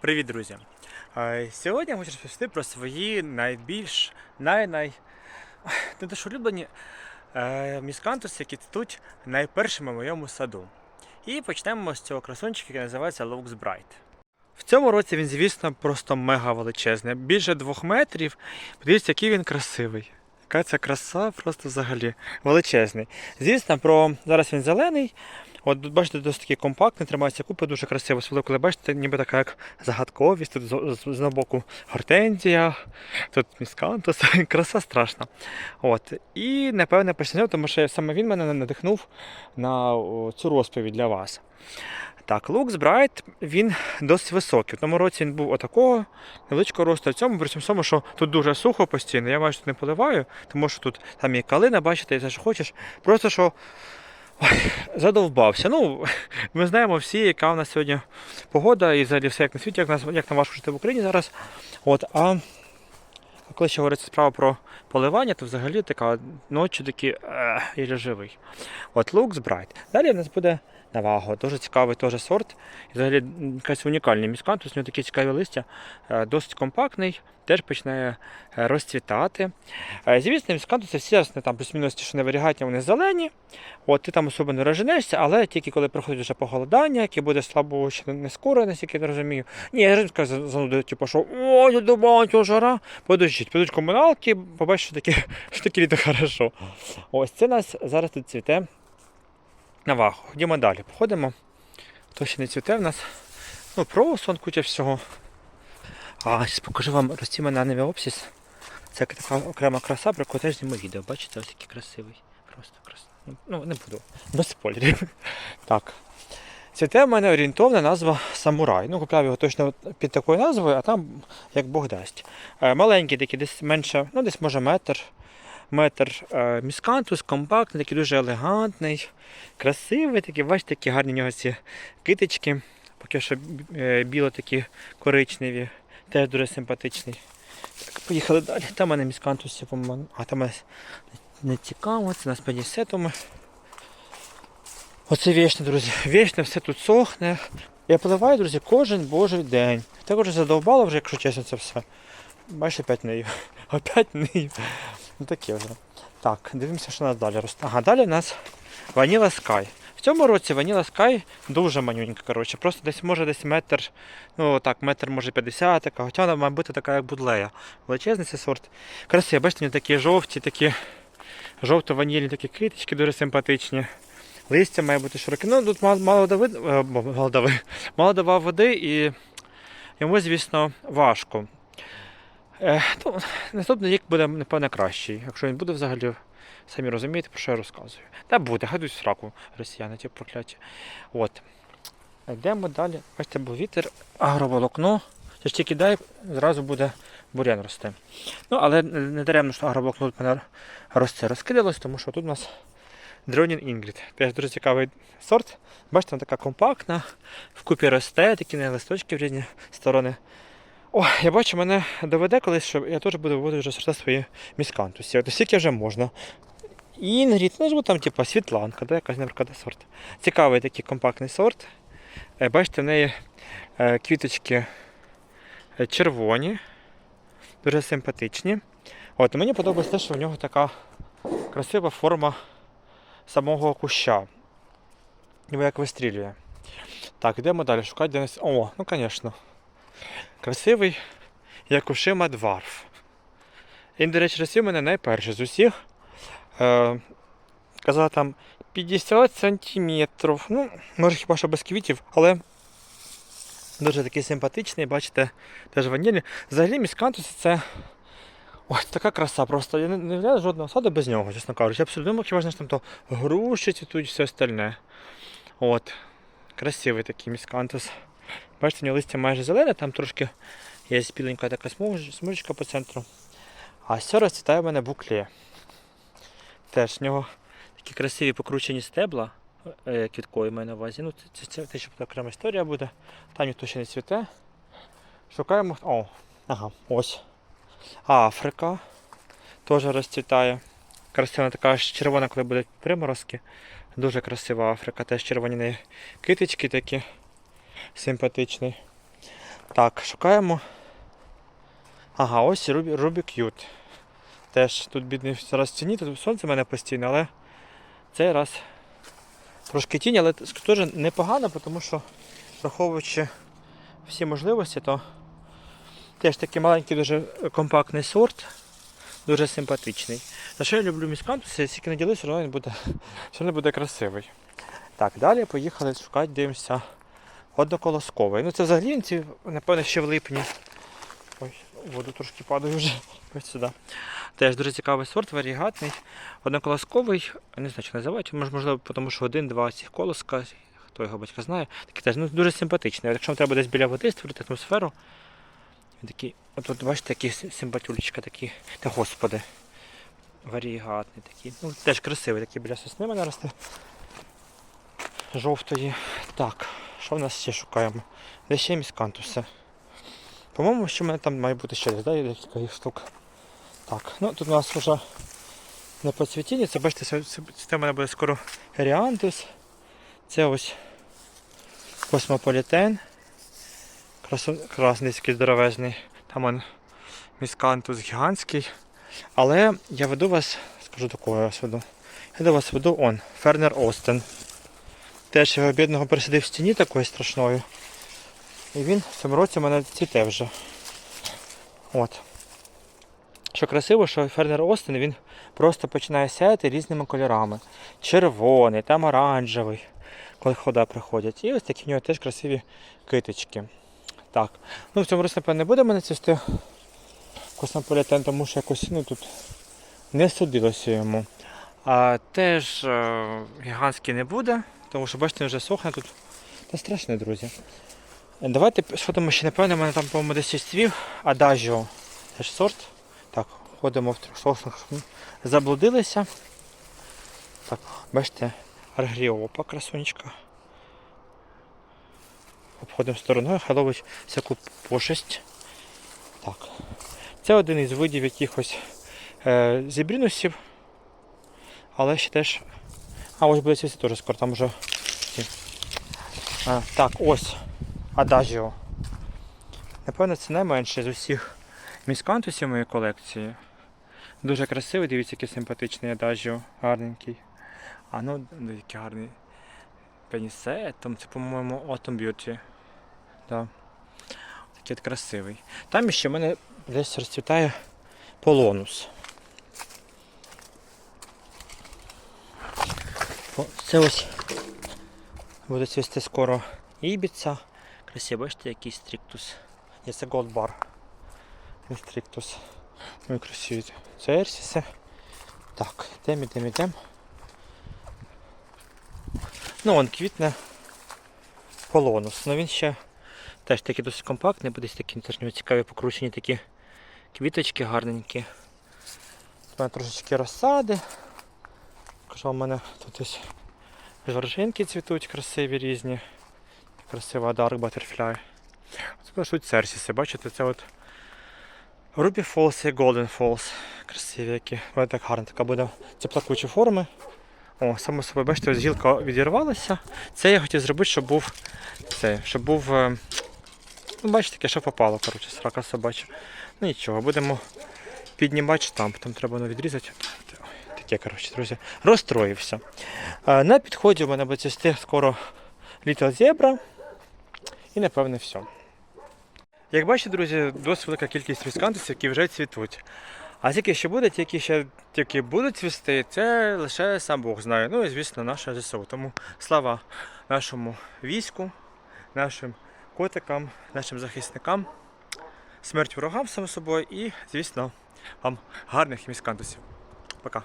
Привіт, друзі! Сьогодні я хочу розповісти про свої найбільш най-най не що улюблені е, міскантуси, які цвітуть найпершими в моєму саду. І почнемо з цього красунчика, який називається Lux Bright. В цьому році він, звісно, просто мега величезний. Більше двох метрів. Подивіться, який він красивий. Яка це краса, просто взагалі величезний. Звісно, про зараз він зелений. От тут бачите, досить такий компактний, тримається купи, дуже красиво. Особливо, коли бачите, ніби така як загадковість, тут з, з боку гортензія, тут міскантус, краса страшна. От. І напевне почнемо, тому що саме він мене надихнув на цю розповідь для вас. Так, Lux Bright, він досить високий. В тому році він був отакого невеличкого росту. В цьому при цьому що тут дуже сухо постійно. Я майже тут не поливаю, тому що тут там є калина, бачите, і все, що хочеш. Просто що ой, задовбався. Ну, ми знаємо всі, яка в нас сьогодні погода і взагалі все як на світі, як, нас, як нам важко жити в Україні зараз. От, а коли ще говориться справа про поливання, то взагалі така ночі такі е, і живий. От Looks Bright. Далі в нас буде Наваго. Дуже цікавий теж сорт. І взагалі якась унікальний міскантус, у нього такі цікаві листя, е, досить компактний, теж починає е, розцвітати. Е, Звісно, міскантуси всі ясно, там плюс-мінус що не варігатні, вони зелені. От ти там особо не розженешся, але тільки коли приходить вже похолодання, яке буде слабо ще не скоро, наскільки я розумію. Ні, я скажу занудую, типу, що ой, я думаю, жара. Подождіть, підуть комуналки, побачите, що таке, що таке літо хорошо. Ось це нас зараз тут цвіте Наваго. Ходімо далі. Походимо. То ще не цвіте в нас. Ну, проусон, куча всього. А, зараз покажу вам розтіменановий обсіс. Це така окрема краса, про яку теж зніму відео. Бачите, ось який красивий. Просто красивий. Ну, не буду. Без спойлерів. Так. Цвіте в мене орієнтовна назва самурай. Ну, купляв його точно під такою назвою, а там як Бог дасть. Е, Маленький такий, десь менше, ну десь може метр. Метр е, міскантус, компактний, такий дуже елегантний, красивий, такий, бачите, які гарні в нього ці китички. Поки що е, біло такі коричневі, теж дуже симпатичний. Так, поїхали далі. Там у мене міскантусів, по-моєму, а там у не цікаво, це нас панісетами. Оце вічно, друзі. Вічно все тут сохне. Я поливаю, друзі, кожен божий день. Так вже задовбало вже, якщо чесно, це все. Бачите, опять нею. Опять нею. Ну таке вже. Так, дивимося, що у нас далі росте. Ага, далі у нас Vanilla Sky. В цьому році Vanilla Sky дуже манюнька, коротше. Просто десь може десь метр, ну так, метр може 50, така, хоча вона має бути така, як будлея. Величезний цей сорт. Красивий, бачите, вони такі жовті, такі жовто-ванільні такі квіточки, дуже симпатичні. Листя має бути широке. Ну, тут мало, дави, е, мало, дави, мало дава води і йому, звісно, важко. Ну, наступний рік буде, напевне, кращий. Якщо він буде взагалі, самі розумієте, про що я розказую. Та буде, гадують в сраку росіяни, ті прокляті. От. Йдемо далі. Бачите, був вітер, агроволокно. Це ж тільки дай, зразу буде бурян рости. Ну, але не даремно, що агроволокно тут росте розкидалось, тому що тут у нас Дронін Інгрід. Теж дуже цікавий сорт. Бачите, вона така компактна, вкупі росте, такі не листочки в різні сторони. О, я бачу, мене доведе колись, що я теж буду виводити вже сорта свої міскантусі. От скільки вже можна. Інгрід, ну ж там, типу, світланка, да, якась, наприклад, сорт. Цікавий такий компактний сорт. Е, Бачите, в неї е, квіточки е, червоні, дуже симпатичні. От, мені подобається те, що в нього така красива форма самого куща. Ніби як вистрілює. Так, йдемо далі шукати де нас. О, ну звісно. Красивий Якушима Дварф. Він, до речі, росів мене найперший з усіх. Е, казала там 50 сантиметрів. Ну, може хіба що без квітів, але дуже такий симпатичний, бачите, теж ванілі. Взагалі міскантус це. Ось така краса, просто я не, не являю жодного саду без нього, чесно кажучи. Я абсолютно думав, хіба ж там то груші цвітуть все остальне. От. Красивий такий міскантус. Бачите, у нього листя майже зелене, там трошки є біленька така смужечка по центру. А все розцвітає в мене буклє. Теж в нього такі красиві покручені стебла е, квіткою маю на увазі. Ну, це, це, це ще окрема історія буде. Там ніхто ще не цвіте. Шукаємо. О, ага, ось. Африка теж розцвітає. Красива така аж червона, коли будуть приморозки. Дуже красива Африка, теж червоні китички такі симпатичні. Так, шукаємо. Ага, ось Рубі К'ют. Теж тут бідний зараз ціні, тут сонце в мене постійно, але цей раз трошки тінь, але теж непогано, тому що враховуючи всі можливості, то теж такий маленький, дуже компактний сорт, дуже симпатичний. За що я люблю міскантуси, скільки не ділись, все одно він буде, все одно буде красивий. Так, далі поїхали шукати, дивимося. Одноколосковий. Ну це взагалі ці, напевно, ще в липні. Ой, воду трошки падаю вже. Ось сюди. Теж дуже цікавий сорт, варігатний. Одноколосковий, не знаю, чи називають, мож- можливо, тому що один-два цих колоска, хто його батька знає, такий теж ну, дуже симпатичний. Якщо вам треба десь біля води створити атмосферу, він такий, от, от бачите, сим- симпатюлечка такий. Та господи. Варігатний такий. Ну, теж красивий такий біля сосни мене росте. Жовтої. Так, що в нас ще шукаємо? Де ще міскантуси? По-моєму, що в мене там має бути ще да, декілька їх штук. Так, ну тут у нас вже на поцвітінні. Це бачите, це, це, це в мене буде скоро Ріантус. Це ось космополітен. Красу, красний здоровезний. Там он міскантус гігантський. Але я веду вас, скажу до кого я вас веду. Я до вас веду он, Фернер Остен. Теж його бідного пересадив в стіні такою страшною. І він в цьому році у мене цвіте вже. От. Що красиво, що Фернер Остен він просто починає сяяти різними кольорами. Червоний, там оранжевий, коли хода приходять. І ось такі в нього теж красиві китички. Так. Ну в цьому році, напевно, не буде мене цвісти космополітен, тому що якось ну, тут не судилося йому. А теж е, гігантський не буде, тому що бачите, вже сохне тут. Та страшно, друзі. Давайте сходимо ще, напевно, в мене там, по-моєму, десь цвів Адажіо. Теж сорт. Так, ходимо в трьох сортах. Заблудилися. Так, бачите, аргріопа, красунечка. Обходимо стороною, хай ловить всяку пошесть. Так. Це один із видів якихось е, зібрінусів. Але ще теж. А, ось буде цвісти теж скоро, там вже. А, так, ось. Адажіо. Напевно, це найменше з усіх міскантусів моєї колекції. Дуже красивий, дивіться, який симпатичний адажіо, гарненький. А ну, ну, який гарний пенісет, там це, по-моєму, Autumn Beauty. Да. Такий от красивий. Там ще в мене десь розцвітає полонус. Це ось буде цвісти скоро ібіца. Красиво, бачите, який стріктус. Є це. Не стріктус. Ну і красиві. Це Ерсіси. Так, йдемо, йдемо, йдемо. Ну, он квітне полонус. Ну він ще теж такий досить компактний, буде такі теж нього цікаві покручені такі квіточки гарненькі. У трошечки розсади. Кажу, у мене тут ось жоржинки цвітуть красиві різні. Красива Dark Butterfly. Це тут серсіси, бачите, це от Ruby Falls і Golden Falls. Красиві які. Вони так гарно така буде. Це плакучі форми. О, само собою, бачите, ось гілка відірвалася. Це я хотів зробити, щоб був це, щоб був. е, Ну, бачите, таке, що попало, коротше, срака собача. Ну нічого, будемо піднімати штамп, там треба воно відрізати. Таке, коротше, друзі, розстроївся. На підході у мене буде скоро Little Zebra. І напевне все. Як бачите, друзі, досить велика кількість міскантусів, які вже цвітуть. А тільки ще буде, які ще тільки будуть цвісти, це лише сам Бог знає. Ну і звісно, наше ЗСУ. Тому слава нашому війську, нашим котикам, нашим захисникам, смерть ворогам само собою і, звісно, вам гарних міскантусів. Пока.